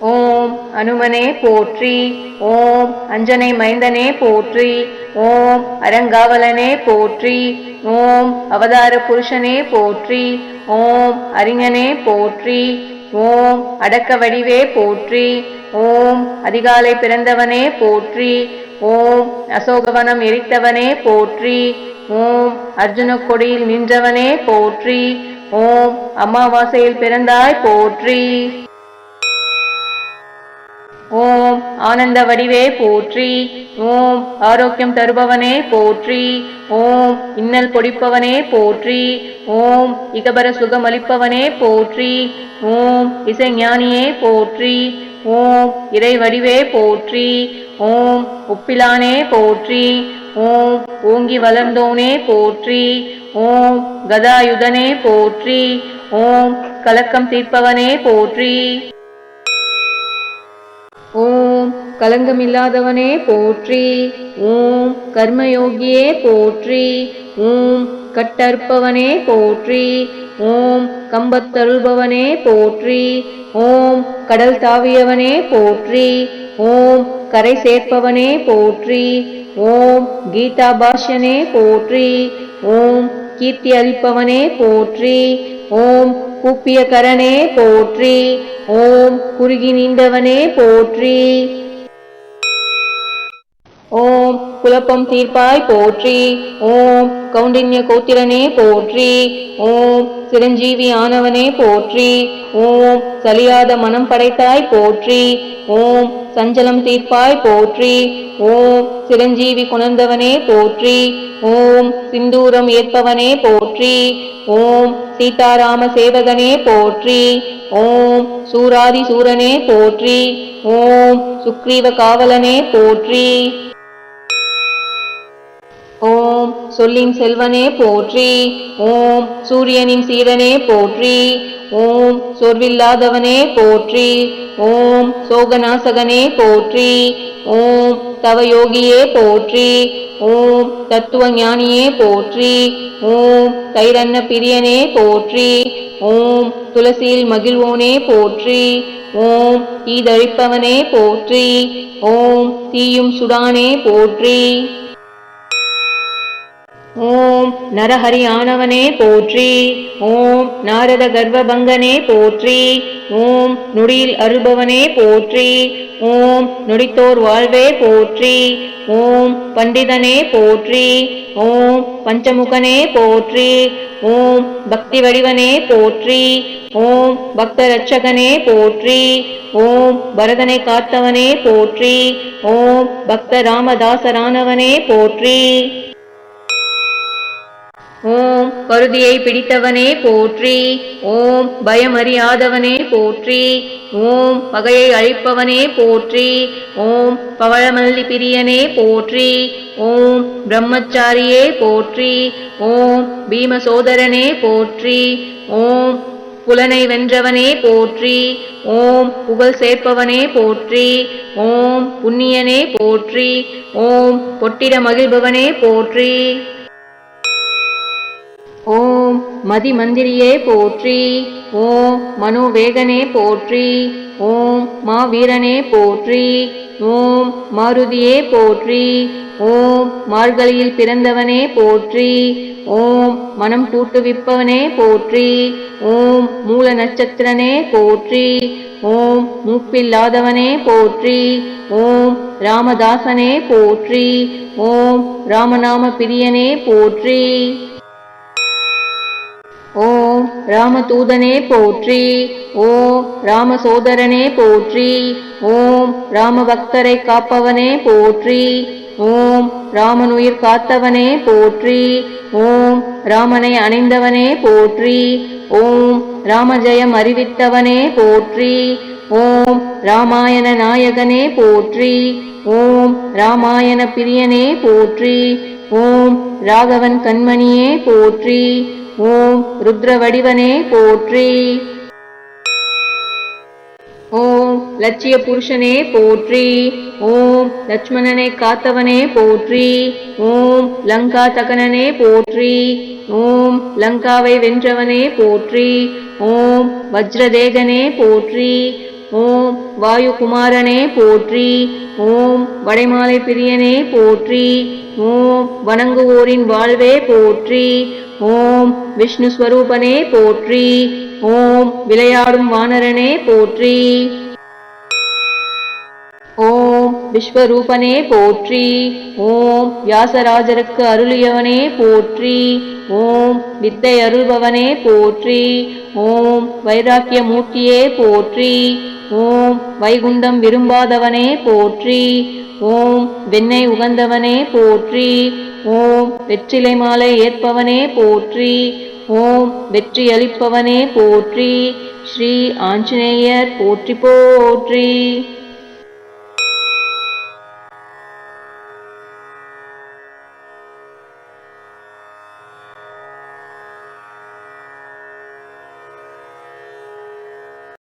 ஓம் அனுமனே போற்றி ஓம் அஞ்சனை மைந்தனே போற்றி ஓம் அரங்காவலனே போற்றி ஓம் அவதார புருஷனே போற்றி ஓம் அறிஞனே போற்றி ஓம் அடக்க வடிவே போற்றி ஓம் அதிகாலை பிறந்தவனே போற்றி ஓம் அசோகவனம் எரித்தவனே போற்றி ஓம் அர்ஜுன கொடியில் நின்றவனே போற்றி ஓம் அமாவாசையில் பிறந்தாய் போற்றி. ஓம் ஆனந்த வடிவே போற்றி ஓம் ஆரோக்கியம் தருபவனே போற்றி ஓம் இன்னல் பொடிப்பவனே போற்றி ஓம் இகபர சுகமளிப்பவனே போற்றி ஓம் இசைஞானியே போற்றி ஓம் இறை வடிவே போற்றி ஓம் உப்பிலானே போற்றி ஓம் ஓங்கி வளர்ந்தோனே போற்றி ஓம் கதாயுதனே போற்றி ஓம் கலக்கம் தீர்ப்பவனே போற்றி. கலங்கமில்லாதவனே போற்றி. ஓம் கர்மயோகியே போற்றி. ஓம் கட்டற்பவனே போற்றி. ஓம் கம்பத்தருள்பவனே போற்றி. ஓம் கடல் தாவியவனே போற்றி. ஓம் கரை சேர்ப்பவனே போற்றி. ஓம் கீதாபாஷ்யனே போற்றி. ஓம் கீர்த்தி அளிப்பவனே போற்றி. ஓம் கூப்பிய கரனே போற்றி. ஓம் குறுகி நீண்டவனே போற்றி. ஓம் குழப்பம் தீர்ப்பாய் போற்றி. ஓம் கௌண்டின்ய கோத்திரனே போற்றி. ஓம் சிரஞ்சீவி ஆனவனே போற்றி. ஓம் சலியாத மனம் படைத்தாய் போற்றி. ஓம் சஞ்சலம் தீர்ப்பாய் போற்றி. ஓம் சிரஞ்சீவி குணர்ந்தவனே போற்றி. ஓம் சிந்தூரம் ஏற்பவனே போற்றி. ஓம் சீதாராம சேவகனே போற்றி. ஓம் சூராதி சூரனே போற்றி. ஓம் சுக்ரீவ காவலனே போற்றி. ஓம் சொல்லின் செல்வனே போற்றி. ஓம் சூரியனின் சீடனே போற்றி. ஓம் சொர்வில்லாதவனே போற்றி. ஓம் சோகநாசகனே போற்றி. ஓம் தவயோகியே போற்றி. ஓம் தத்துவ ஞானியே போற்றி. ஓம் தைரன்ன பிரியனே போற்றி. ஓம் துளசியில் மகிழ்வோனே போற்றி. ஓம் ஈதழிப்பவனே போற்றி. ஓம் தீயும் சுடானே போற்றி. ஓம் நரஹரி ஆனவனே போற்றி. ஓம் நாரத கர்வபங்கனே போற்றி. ஓம் நொடியில் அருள்பவனே போற்றி. ஓம் நொடித்தோர் வாழ்வே போற்றி. ஓம் பண்டிதனே போற்றி. ஓம் பஞ்சமுகனே போற்றி. ஓம் பக்தி வடிவனே போற்றி. ஓம் பக்த ரட்சகனே போற்றி. ஓம் பரதனை காத்தவனே போற்றி. ஓம் பக்த ராமதாசரானவனே போற்றி. பருதியை பிடித்தவனே போற்றி. ஓம் பயமறியாதவனே போற்றி. ஓம் பகையை அழிப்பவனே போற்றி. ஓம் பவழமல்லி பிரியனே போற்றி. ஓம் பிரம்மச்சாரியே போற்றி. ஓம் பீமசோதரனே போற்றி. ஓம் புலனை வென்றவனே போற்றி. ஓம் புகழ் சேர்ப்பவனே போற்றி. ஓம் புண்ணியனே போற்றி. ஓம் பொட்டிட மகிழ்பவனே போற்றி. ஓம் மதிமந்திரியே போற்றி ஓம் மனோவேகனே போற்றி ஓம் மாவீரனே போற்றி ஓம் மாருதியே போற்றி ஓம் மார்கழியில் பிறந்தவனே போற்றி ஓம் மனம் கூட்டுவிப்பவனே போற்றி ஓம் மூல நட்சத்திரனே போற்றி ஓம் மூப்பில்லாதவனே போற்றி ஓம் ராமதாசனே போற்றி ஓம் ராமநாம பிரியனே போற்றி. ஓம் ராமதூதனே போற்றி. ஓம் ராமசோதரனே போற்றி. ஓம் ராமபக்தரை காப்பவனே போற்றி. ஓம் ராமனுயிர் காத்தவனே போற்றி. ஓம் ராமனை அணைந்தவனே போற்றி. ஓம் ராமஜயம் அறிவித்தவனே போற்றி. ஓம் ராமாயண நாயகனே போற்றி. ஓம் ராமாயண பிரியனே போற்றி. ஓம் ராகவன் கண்மணியே போற்றி. ஓம் ருத்ர வடிவனே போற்றி. ஓம் லட்சிய புருஷனே போற்றி. ஓம் லட்சுமணனை காத்தவனே போற்றி. ஓம் லங்கா தகனனே போற்றி. ஓம் லங்காவை வென்றவனே போற்றி. ஓம் வஜ்ரதேகனே போற்றி. ஓம் வாயுகுமாரனே போற்றி. ஓம் வடைமாலை பிரியனே போற்றி. ஓம் வணங்குவோரின் வாழ்வே போற்றி. ஓம் விஷ்ணு ஸ்வரூபனே போற்றி. ஓம் விளையாடும் வானரனே போற்றி. ஓம் விஸ்வரூபனே போற்றி. ஓம் வியாசராஜருக்கு அருளியவனே போற்றி. ஓம் வித்தை அருள்பவனே போற்றி. ஓம் வைராக்கிய மூர்த்தியே போற்றி. ஓம் வைகுண்டம் விரும்பாதவனே போற்றி. ஓம் வெண்ணெய் உகந்தவனே போற்றி. ஓம் வெற்றிலை மாலை ஏற்பவனே போற்றி. ஓம் வெற்றி அளிப்பவனே போற்றி. ஸ்ரீ ஆஞ்சநேயர் போற்றி போற்றி.